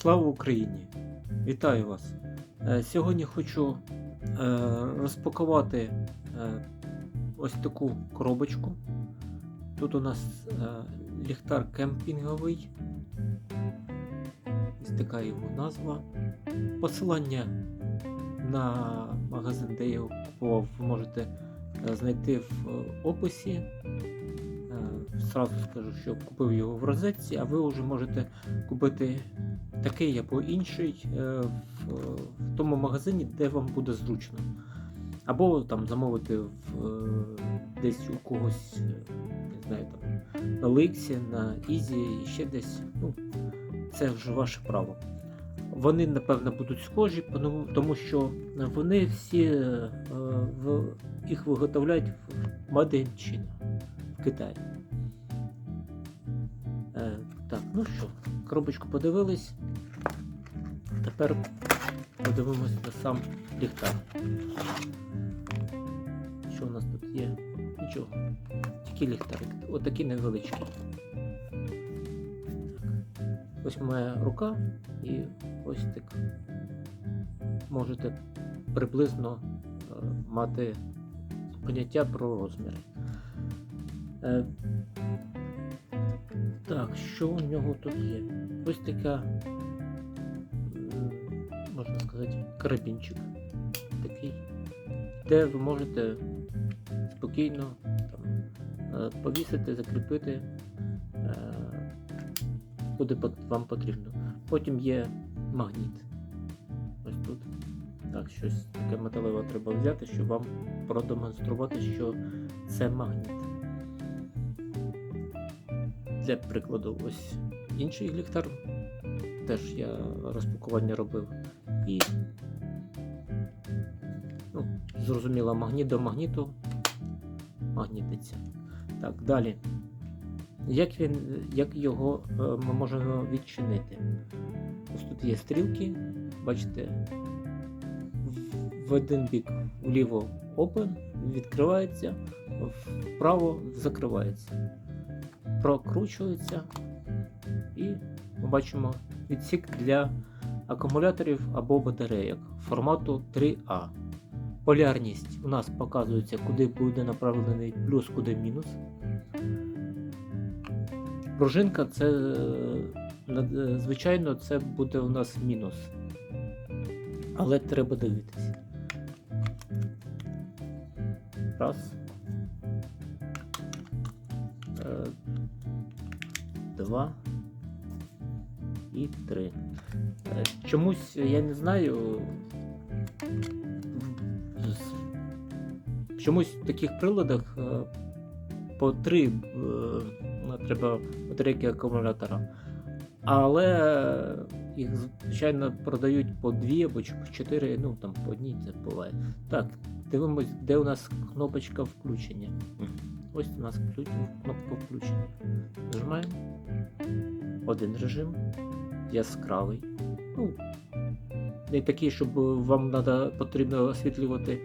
Слава Україні! Вітаю вас! Е, Сьогодні хочу е, розпакувати е, ось таку коробочку. Тут у нас ліхтар кемпінговий. Ось така його назва. Посилання на магазин, де я його купував, ви можете знайти в описі. Е, Сразу скажу, що купив його в розетці, а ви вже можете купити такий або інший е, в, в тому магазині, де вам буде зручно. Або там замовити в, е, десь у когось, е, не знаю, там на Ликсі, на Ізі і ще десь. Ну, це вже ваше право. Вони, напевно, будуть схожі, тому- що вони всі е, в, їх виготовляють в Made Китаї. Е, так, ну що, коробочку подивились. Тепер подивимось на сам ліхтар. Що у нас тут є? Нічого. Тільки ліхтарик. Отакий невеличкий. Так. Ось моя рука і ось так. Можете приблизно е, мати поняття про розміри. Е, так, що у нього тут є? Ось така, можна сказати, карабінчик такий, де ви можете спокійно там, е, повісити, закріпити, е, куди вам потрібно. Потім є магніт. Ось тут. Так, щось таке металеве треба взяти, щоб вам продемонструвати, що це магніт. Для прикладу, ось інший ліхтар. Теж я розпакування робив. І ну, зрозуміло, магніт до магніту магнітиться. Так, далі. Як, він, як його е, ми можемо відчинити? Ось тут є стрілки, бачите, в- один бік вліво open, відкривається, вправо закривається прокручується і ми бачимо відсік для акумуляторів або батарейок формату 3А. Полярність у нас показується, куди буде направлений плюс, куди мінус. Пружинка це е, е, звичайно це буде у нас мінус. Але треба дивитися. Раз. Е, два і три. Е, Чомусь я не знаю. Чомусь в таких приладах е, по три е, треба батарейки акумулятора. Але їх звичайно продають по дві або по чотири, ну там по одній це буває. Так, дивимось, де у нас кнопочка включення. Ось у нас кнопка включення. Нажимаємо. Один режим. Яскравий. Ну, не такий, щоб вам надо, потрібно освітлювати,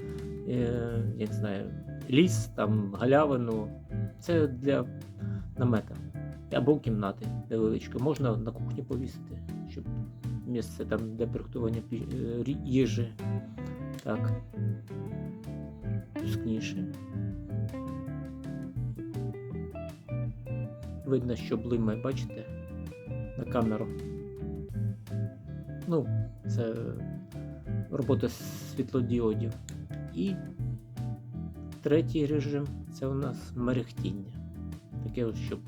е, я не знаю, ліс, там, галявину. Це для намета. Або кімнати невеличко. Можна на кухні повісити, щоб місце там для приготування е, їжі. Так. Тускніше. Видно, що блимає, бачите, на камеру. Ну, це робота світлодіодів. І третій режим це у нас мерехтіння. Таке, от, щоб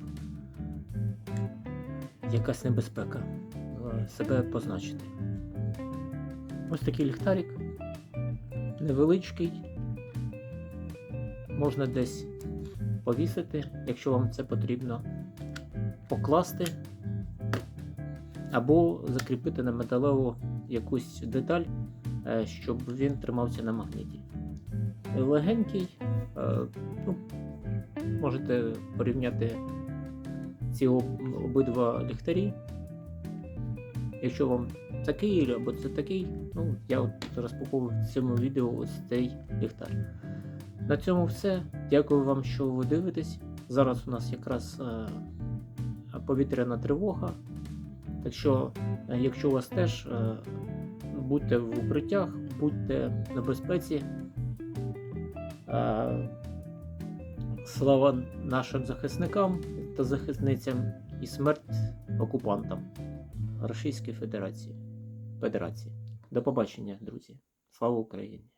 якась небезпека е, себе позначити. Ось такий ліхтарик. Невеличкий. Можна десь повісити, якщо вам це потрібно, покласти або закріпити на металеву якусь деталь, е, щоб він тримався на магніті. Легенький, е, ну, можете порівняти ці обидва ліхтарі. Якщо вам такий або це такий, ну я от розпаковую в цьому відео ось цей ліхтар. На цьому все. Дякую вам, що ви дивитесь. Зараз у нас якраз е, повітряна тривога. Так що, е, якщо у вас теж е, будьте в укриттях, будьте на безпеці. Е, Слава нашим захисникам та захисницям і смерть окупантам Російської Федерації. Федерації. До побачення, друзі. Слава Україні!